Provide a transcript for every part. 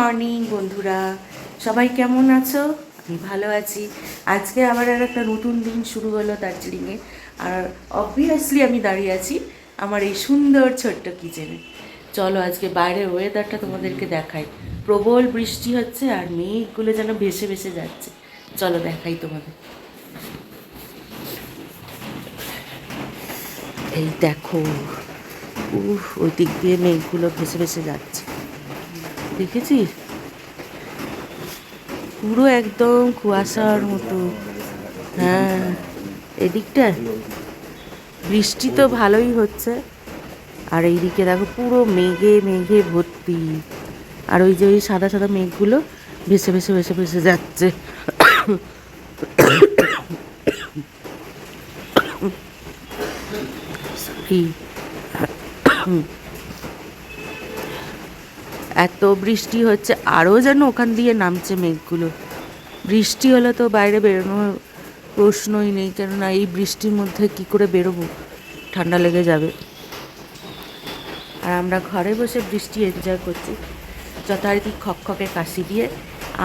Morning, বন্ধুরা। সবাই কেমন আছো? আমি ভালো আছি। আজকে আবার আর একটা নতুন দিন শুরু হলো দার্জিলিংয়ে। আর অবভিয়াসলি আমি দাঁড়িয়ে আছি আমার এই সুন্দর ছোট্ট কিচেনে চলো আজকে বাইরের ওয়েদারটা তোমাদেরকে দেখাই। প্রবল বৃষ্টি হচ্ছে আর মেঘগুলো যেন ভেসে ভেসে যাচ্ছে। চলো দেখাই তোমাদের। এই দেখো উফ ওই দিক দিয়ে মেঘগুলো ভেসে ভেসে যাচ্ছে। দেখেছিস? পুরো একদম কুয়াশার মতো। হ্যাঁ এদিকটা? বৃষ্টি তো ভালোই হচ্ছে। আর এইদিকে দেখো পুরো মেঘে মেঘে ভর্তি। আর ওই যে ওই সাদা সাদা মেঘগুলো ভেসে ভেসে ভেসে ভেসে যাচ্ছে। Sorry. এত বৃষ্টি হচ্ছে আরও যেন ওখান দিয়ে নামছে মেঘগুলো। বৃষ্টি হলে তো বাইরে বেরোনোর প্রশ্নই নেই, কেননা এই বৃষ্টির মধ্যে কি করে বেরোবো? ঠান্ডা লেগে যাবে। আর আমরা ঘরে বসে বৃষ্টি এনজয় করছি, যথারীতি খকখকে কাশি দিয়ে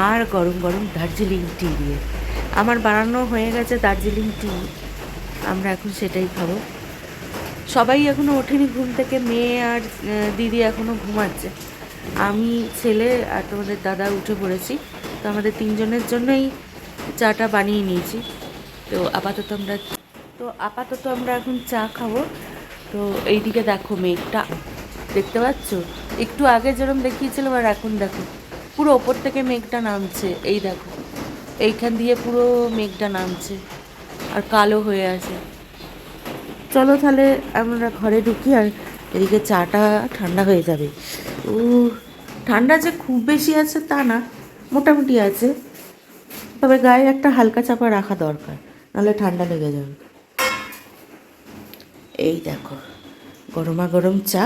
আর গরম গরম দার্জিলিং টি দিয়ে। আমার বানানো হয়ে গেছে দার্জিলিং টি আমরা এখন সেটাই খাব। সবাই এখনও ওঠেনি ঘুম থেকে, মেয়ে আর দিদি এখনও ঘুমাচ্ছে। আমি ছেলে আর তোমাদের দাদা উঠে পড়েছি, তো আমাদের তিনজনের জন্যই চাটা বানিয়ে নিয়েছি। তো আপাতত আমরা, তো আপাতত আমরা এখন চা খাব। তো এইদিকে দেখো মেঘটা, দেখতে পাচ্ছ? একটু আগে যেরকম দেখিয়েছিলাম আর এখন দেখো, পুরো ওপর থেকে মেঘটা নামছে, এই দেখো। এইখান দিয়ে পুরো মেঘটা নামছে আর কালো হয়ে আছে। চলো তাহলে আমরা ঘরে ঢুকি আর এদিকে চাটা ঠান্ডা হয়ে যাবে। ও ঠান্ডা যে খুব বেশি আছে তা না, মোটামুটি আছে। তবে গায়ে একটা হালকা চাপা রাখা দরকার, নাহলে ঠান্ডা লেগে যাবে। এই দেখো গরমা গরম চা,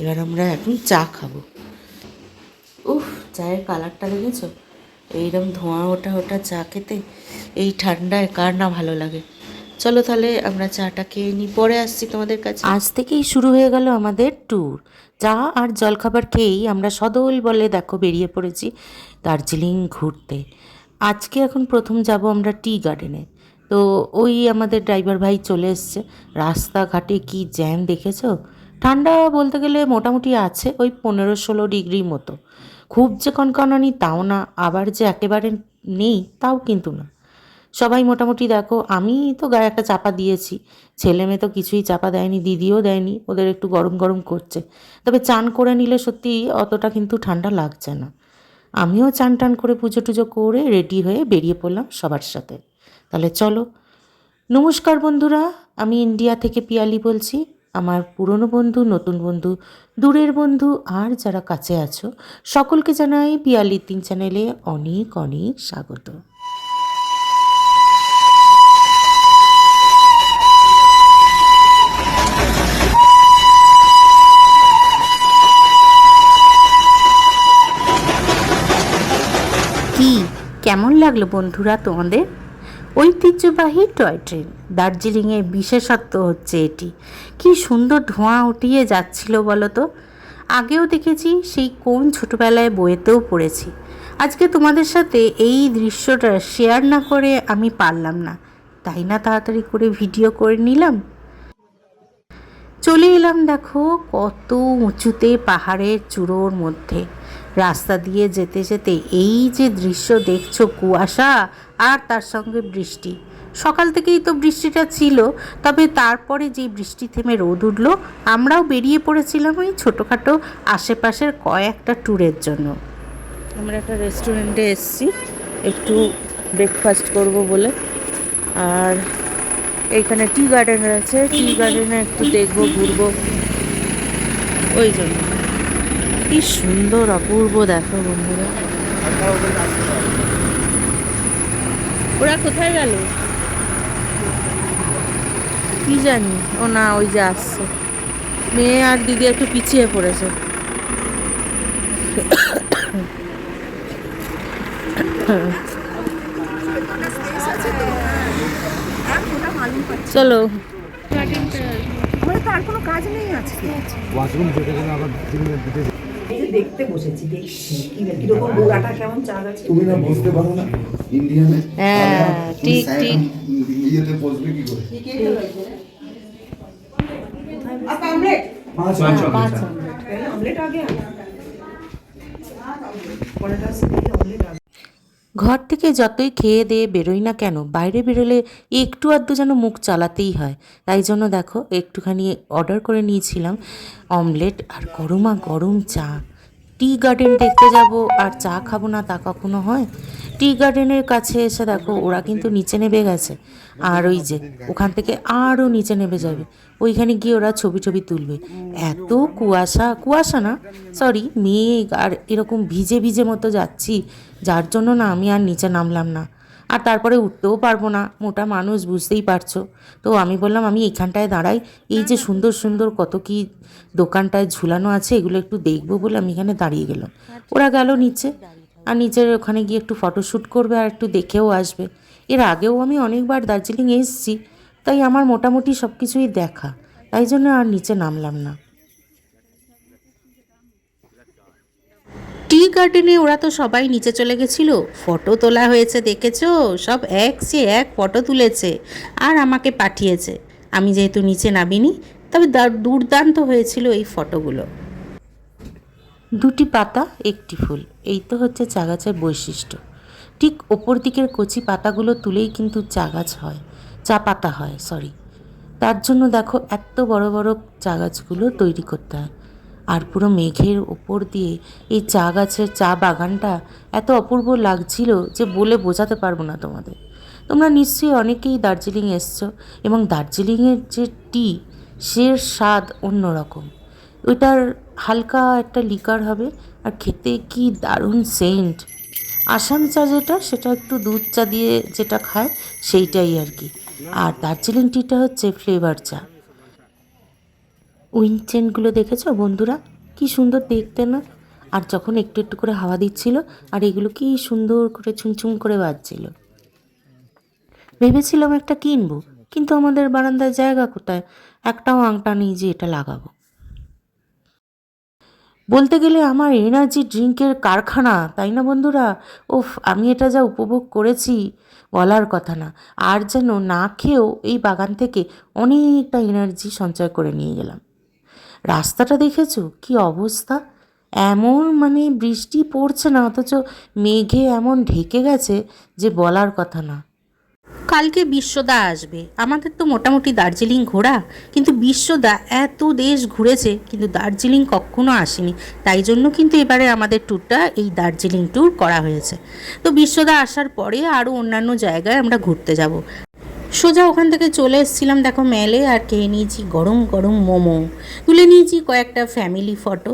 এবার আমরা এখন চা খাব। উফ, চায়ের কালারটা দেখেছ? এইরকম ধোঁয়া ওঠা ওঠা চা খেতে, এই ঠান্ডায় কার না ভালো লাগে। চলো তাহলে আমরা চাটা খেয়ে নিই পরে আসছি তোমাদের কাছে। আজ থেকেই শুরু হয়ে গেল আমাদের ট্যুর চা আর জলখাবার খেয়েই আমরা সদল বলে দেখো বেরিয়ে পড়েছি দার্জিলিং ঘুরতে। আজকে এখন প্রথম যাব আমরা টি গার্ডেনে। তো ওই আমাদের ড্রাইভার ভাই চলে এসছে। রাস্তাঘাটে কি জ্যাম দেখেছ? ঠান্ডা বলতে গেলে মোটামুটি আছে, ওই পনেরো ষোলো ডিগ্রি মতো। খুব যে কনকনানি তাও না, আবার যে একেবারে নেই তাও কিন্তু না। সবাই মোটামুটি দেখো, আমি তো গায়ে একটা চাপা দিয়েছি। ছেলে মেয়ে তো কিছুই চাপা দেয়নি, দিদিও দেয়নি, ওদের একটু গরম গরম করছে। তবে চান করে নিলে সত্যি অতটা কিন্তু ঠান্ডা লাগছে না। আমিও চান টান করে পুজো টুজো করে রেডি হয়ে বেরিয়ে পড়লাম সবার সাথে। তাহলে চলো। নমস্কার বন্ধুরা, আমি ইন্ডিয়া থেকে পিয়ালি বলছি। আমার পুরনো বন্ধু, নতুন বন্ধু, দূরের বন্ধু, আর যারা কাছে আছো, সকলকে জানাই পিয়ালি তিন চ্যানেলে অনেক অনেক স্বাগত কি কেমন লাগল বন্ধুরা তোমাদের? ঐতিহ্যবাহী টয় ট্রেন, দার্জিলিংয়ের বিশেষত্ব হচ্ছে এটি। কি সুন্দর ধোঁয়া উঠিয়ে যাচ্ছিল বলো তো আগেও দেখেছি সেই কোন ছোটোবেলায় বইয়েতেও পড়েছি। আজকে তোমাদের সাথে এই দৃশ্যটা শেয়ার না করে আমি পারলাম না। তাই না তাড়াতাড়ি করে ভিডিও করে নিলাম? চলে এলাম দেখো কত উঁচুতে পাহাড়ের চূড়োর মধ্যে। রাস্তা দিয়ে যেতে যেতে এই যে দৃশ্য দেখছ কুয়াশা আর তার সঙ্গে বৃষ্টি। সকাল থেকেই তো বৃষ্টিটা ছিল, তবে তারপরে যে বৃষ্টি থেমে রোদ উঠল, আমরাও বেরিয়ে পড়েছিলাম ওই ছোটোখাটো আশেপাশের কয়েকটা ট্যুরের জন্য। আমরা একটা রেস্টুরেন্টে এসেছি, একটু ব্রেকফাস্ট করব বলে। আর এইখানে টি গার্ডেন আছে টি গার্ডেনে একটু দেখব, ঘুরবো। ওই জন্য। কি সুন্দর অপূর্ব দেখো বন্ধুরা। ওরা কোথায় গেল? কি জানি? ও না ওই যে আসছে। মেয়ে আর দিদি একটু পিছিয়ে পড়েছে। চলো। আমাদের তো আর কোনো কাজ নেই আজকে। ওয়াশরুম যেতে গেলে আবার দিতে দেখতে বসেছি দেখছি। কীরকম গোড়াটা কেমন চা গাছে তুমি না বসতে পারো না ইন্ডিয়ানে? হ্যাঁ, ঠিক, ঠিক। ইয়েতে বসবে কি করে? পাঁচ পাঁচ অমলেট আগে পরোটা সিদ্ধি অমলেট আগে। ঘর থেকে যতই খেয়ে দিয়ে বেরোই না কেন বাইরে বেরোলে একটু আধটু যেন মুখ চালাতেই হয়। তাই জন্য দেখো একটুখানি অর্ডার করে নিয়েছিলাম অমলেট আর গরমা গরম চা। টি গার্ডেন দেখতে যাব, আর চা খাব না তা কখনো হয়? টি গার্ডেনের কাছে এসে দেখো, ওরা কিন্তু নিচে নেমে গেছে। আর ওই যে, ওখান থেকে আরও নিচে নেমে যাবে। ওইখানে গিয়ে ওরা ছবি ছবি তুলবে। এত কুয়াশা কুয়াশা না? সরি মেঘ আর এরকম ভিজে ভিজে মতো যাচ্ছি, যার জন্য না আমি আর নিচে নামলাম না। আর তারপরে উঠতেও পারব না। মোটা মানুষ, বুঝতেই পারছ। তো আমি বললাম, আমি এখানটায় দাঁড়াই। এই যে সুন্দর সুন্দর কত কি দোকানটায় ঝুলানো আছে, এগুলো একটু দেখব বলে আমি এখানে দাঁড়িয়ে গেলাম। ওরা গেল নিচে। আর নিচের ওখানে গিয়ে একটু ফটোশ্যুট করবে আর একটু দেখেও আসবে। এর আগেও আমি অনেকবার দার্জিলিং এসেছি, তাই আমার মোটামুটি সব কিছুই দেখা। তাই জন্য আর নিচে নামলাম না। টি গার্ডেনে ওরা তো সবাই নিচে চলে গেছিল। ফটো তোলা হয়েছে, দেখেছ? সব এক সে এক ফটো তুলেছে আর আমাকে পাঠিয়েছে। আমি যেহেতু নিচে নামিনি, তবে দুর্দান্ত হয়েছিল এই ফটোগুলো। দুটি পাতা, একটি ফুল, এই তো হচ্ছে চা গাছের বৈশিষ্ট্য। ঠিক ওপর দিকের কচি পাতাগুলো তুলেই কিন্তু চা গাছ হয়, চা পাতা হয় সরি তার জন্য দেখো, এত বড় বড় চা গাছগুলো তৈরি করতে হয়। আর পুরো মেঘের ওপর দিয়ে এই চা গাছের চা বাগানটা এত অপূর্ব লাগছিল যে বলে বোঝাতে পারব না তোমাদের। তোমরা নিশ্চয়ই অনেকেই দার্জিলিং এসছো এবং দার্জিলিংয়ের যে টি সে স্বাদ অন্যরকম। ওইটার হালকা একটা লিকার হবে আর খেতে কি দারুণ সেন্ট। আসাম চা যেটা, সেটা একটু দুধ চা দিয়ে যেটা খায়, সেইটাই আর কি। আর দার্জিলিং টিটা হচ্ছে ফ্লেভার চা। উইন্ড চেনগুলো দেখেছ বন্ধুরা? কি সুন্দর দেখতে না? আর যখন একটু একটু করে হাওয়া দিচ্ছিল, আর এগুলো কি সুন্দর করে ছুঁচুং করে বাজছিল। ভেবেছিলাম একটা কিনবো, কিন্তু আমাদের বারান্দায় জায়গা কোথায়? একটাও আংটা নেই যে এটা লাগাবো। বলতে গেলে আমার এনার্জি ড্রিঙ্কের কারখানা, তাই না বন্ধুরা? ওফ আমি এটা যা উপভোগ করেছি, বলার কথা না। আর যেন না খেয়েও এই বাগান থেকে অনেকটা এনার্জি সঞ্চয় করে নিয়ে গেলাম। রাস্তাটা দেখেছ? কি অবস্থা? এমন মানে বৃষ্টি পড়ছে না, অথচ মেঘে এমন ঢেকে গেছে যে বলার কথা না। কালকে বিশ্বদা আসবে। আমাদের তো মোটামুটি দার্জিলিং ঘোরা, কিন্তু বিশ্বদা এত দেশ ঘুরেছে, কিন্তু দার্জিলিং কখনো আসেনি। তাই জন্য কিন্তু এবারে আমাদের ট্যুরটা এই দার্জিলিং ট্যুর করা হয়েছে। তো বিশ্বদা আসার পরে আরও অন্যান্য জায়গায় আমরা ঘুরতে যাব। সোজা ওখান থেকে চলে এসেছিলাম, দেখো মেলে আর খেয়ে নিয়েছি গরম গরম মোমো। তুলে নিয়েছি কয়েকটা ফ্যামিলি ফটো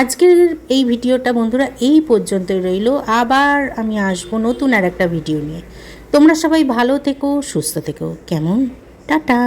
আজকের এই ভিডিওটা বন্ধুরা এই পর্যন্তই রইল। আবার আমি আসব নতুন আর একটা ভিডিও নিয়ে। তোমরা সবাই ভালো থেকো, সুস্থ থেকো। কেমন? টাটা।